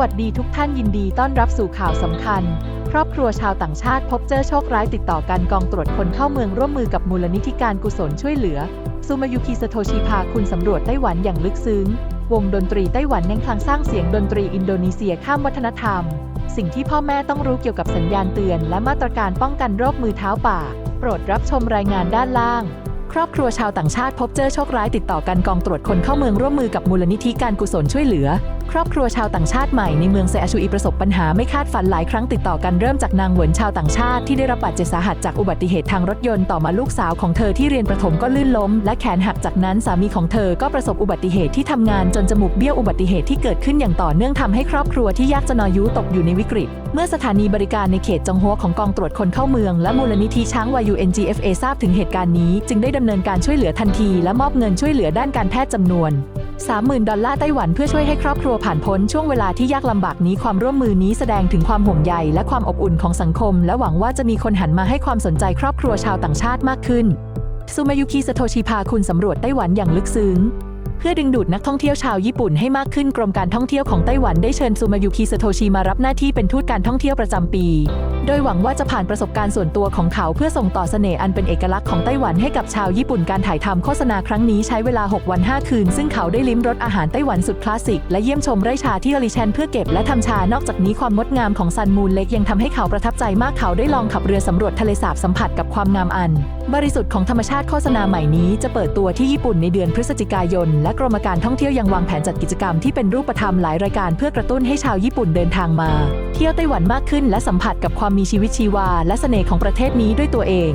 วัสดีทุกท่านยินดีต้อนรับสู่ข่าวสำคัญ ครอบครัวชาวต่างชาติพบเจอโชคร้ายติดต่อกันกองตรวจคนเข้าเมืองร่วมมือกับมูลนิธิการกุศลช่วยเหลือ ซูมายุกิสโทชิพาคุณสำรวจไต้หวันอย่างลึกซึ้ง วงดนตรีไต้หวันแนงคลังสร้างเสียงดนตรีอินโดนีเซียข้ามวัฒนธรรม สิ่งที่พ่อแม่ต้องรู้เกี่ยวกับสัญญาณเตือน และมาตรการป้องกันโรคมือเท้าปากโปรดรับชมรายงานด้านล่างครอบครัวชาวต่างชาติพบเจอโชคร้ายติดต่อกันกองตรวจคนเข้าเมืองร่วมมือกับมูลนิธิการกุศลช่วยเหลือครอบครัวชาวต่างชาติใหม่ในเมืองเซอาชูอีประสบปัญหาไม่คาดฝันหลายครั้งติดต่อกันเริ่มจากนางเหวินชาวต่างชาติที่ได้รับบาดเจ็บสาหัสจากอุบัติเหตุทางรถยนต์ต่อมาลูกสาวของเธอที่เรียนประถมก็ลื่นล้ม และแขนหักจากนั้นสามีของเธอก็ประสบอุบัติเหตุที่ทำงานจนจมูกเบี้ยวอุบัติเหตุที่เกิดขึ้นอย่างต่อเนื่องทำให้ครอบครัวที่ยากจนอายุตกอยู่ในวิกฤต เมื่อสถานีบริการในเขตจงฮัวของกองตรวจคนเข้าเมืองและมูลนิธิช้างวายู NGFA ทราบถึงเหตุการณ์นี้ จึงได้ดำเนินการช่วยเหลือทันที และมอบเงินช่วยเหลือด้านการแพทย์จำนวน 30,000 ดอลลาร์ไต้หวันเพื่อช่วยให้ครอบครัวผ่านพ้นช่วงเวลาที่ยากลำบากนี้ความร่วมมือนี้แสดงถึงความห่วงใยและความอบอุ่นของสังคม และหวังว่าจะมีคนหันมาให้ความสนใจครอบครัวชาวต่างชาติมากขึ้นซูมายุกิสโตชิพาคุณสำรวจไต้หวันอย่างลึกซึ้ง พื่อดึงดูดนักท่องเที่ยวชาวญี่ปุ่นให้มากขึ้นกรมการท่องเที่ยวของไต้หวันได้เชิญซูมายุกิสโทชิมารับหน้าที่เป็นทูตการท่องเที่ยวประจำปี โดยหวังว่าจะผ่านประสบการณ์ส่วนตัวของเขาเพื่อส่งต่อเสน่ห์อันเป็นเอกลักษณ์ของไต้หวันให้กับชาวญี่ปุ่นการถ่ายทำโฆษณาครั้งนี้ใช้เวลา 6 วัน 5 คืน ซึ่งเขาได้ลิ้มรสอาหารไต้หวันสุดคลาสสิกและเยี่ยมชมไร่ชาที่อลิแชนเพื่อเก็บและทำชานอกจากนี้ความงดงามของซันมูนเล็กยังทำให้เขาประทับใจมากเขาได้ลองขับเรือสำรวจทะเลสาบสัมผัสกับความงามอัน บริสุทธิ์ของธรรมชาติโฆษณาใหม่นี้จะเปิดตัวที่ญี่ปุ่นในเดือนพฤศจิกายนและกรมการท่องเที่ยวยังวางแผนจัดกิจกรรมที่เป็นรูปธรรมหลายรายการเพื่อกระตุ้นให้ชาวญี่ปุ่นเดินทางมา เที่ยวไต้หวันมากขึ้นและสัมผัสกับความมีชีวิตชีวา และเสน่ห์ของประเทศนี้ด้วยตัวเอง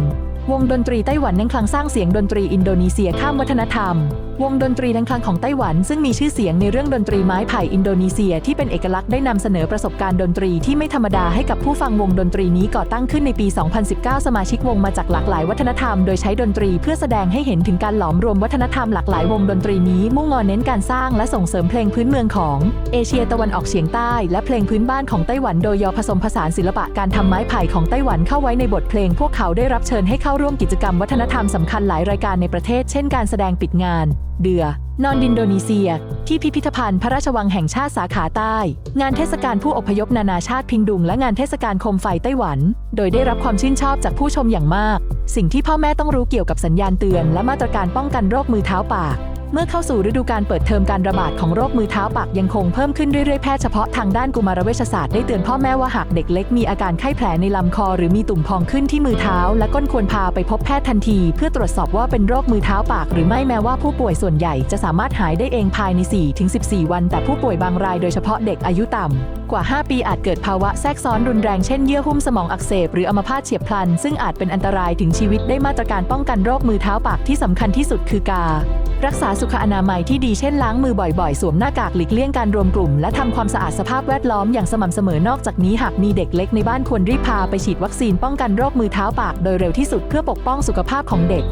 วงดนตรีไต้หวันนังคลังสร้างเสียงดนตรีอินโดนีเซียข้ามวัฒนธรรม วงดนตรีนังคลังของไต้หวันซึ่งมีชื่อเสียงในเรื่องดนตรีไม้ไผ่อินโดนีเซียที่เป็นเอกลักษณ์ได้นำเสนอประสบการณ์ดนตรีที่ไม่ธรรมดาให้กับผู้ฟังวงดนตรีนี้ก่อตั้งขึ้นในปี 2019 สมาชิกวงมาจากหลากหลายวัฒนธรรมโดยใช้ดนตรีเพื่อแสดงให้เห็นถึงการหลอมรวมวัฒนธรรมหลากหลายวงดนตรีนี้มุ่งงอนเน้นการสร้างและส่งเสริมเพลงพื้นเมืองของเอเชียตะวันออกเฉียงใต้และเพลงพื้นบ้านของไต้หวันโดยยอผสมผสานศิลปะการทำไม้ไผ่ของไต้หวันเข้าไว้ในบทเพลงพวกเขาได้รับเชิญให้เข้าร่วมกิจกรรมวัฒนธรรมสำคัญหลายรายการในประเทศ เช่นการแสดงปิดงาน เดือนอนดินโดนีเซีย ที่พิพิธภัณฑ์พระราชวังแห่งชาติสาขาใต้ งานเทศกาลผู้อพยพนานาชาติพิงดุง และงานเทศกาลโคมไฟไต้หวัน โดยได้รับความชื่นชอบจากผู้ชมอย่างมาก สิ่งที่พ่อแม่ต้องรู้เกี่ยวกับสัญญาณเตือน และมาตรการป้องกันโรคมือเท้าปาก เมื่อเข้าสู่ฤดูการเปิดเทอมการระบาดของโรคมือเท้าปากยังคงเพิ่มขึ้นเรื่อยๆแพทย์เฉพาะทางด้านกุมารเวชศาสตร์ได้เตือนพ่อแม่ว่าหากเด็กเล็กมีอาการไข้แผลในลำคอ หรือมีตุ่มพองขึ้นที่มือเท้า และก้นควรพาไปพบแพทย์ทันที เพื่อตรวจสอบว่าเป็นโรคมือเท้าปาก หรือไม่แม้ว่าผู้ป่วยส่วนใหญ่จะสามารถหายได้เองภายใน 4-14 วัน แต่ผู้ป่วยบางรายโดยเฉพาะเด็กอายุต่ำกว่า 5 ปีอาจเกิดภาวะแทรกซ้อนรุนแรงเช่นเยื่อหุ้มสมองอักเสบหรืออัมพาตเฉียบพลัน ซึ่งอาจเป็นอันตรายถึงชีวิตได้มาตรการป้องกันโรคมือเท้าปากที่สำคัญที่สุดคือการรักษาสุขอนามัยที่ดีเช่นล้างมือบ่อยๆ สวมหน้ากากหลีกเลี่ยงการรวมกลุ่ม และทำความสะอาดสภาพแวดล้อมอย่างสม่ำเสมอนอกจากนี้หากมีเด็กเล็กในบ้านควรรีบพาไปฉีดวัคซีนป้องกันโรคมือเท้าปากโดยเร็วที่สุดเพื่อปกป้องสุขภาพของเด็ก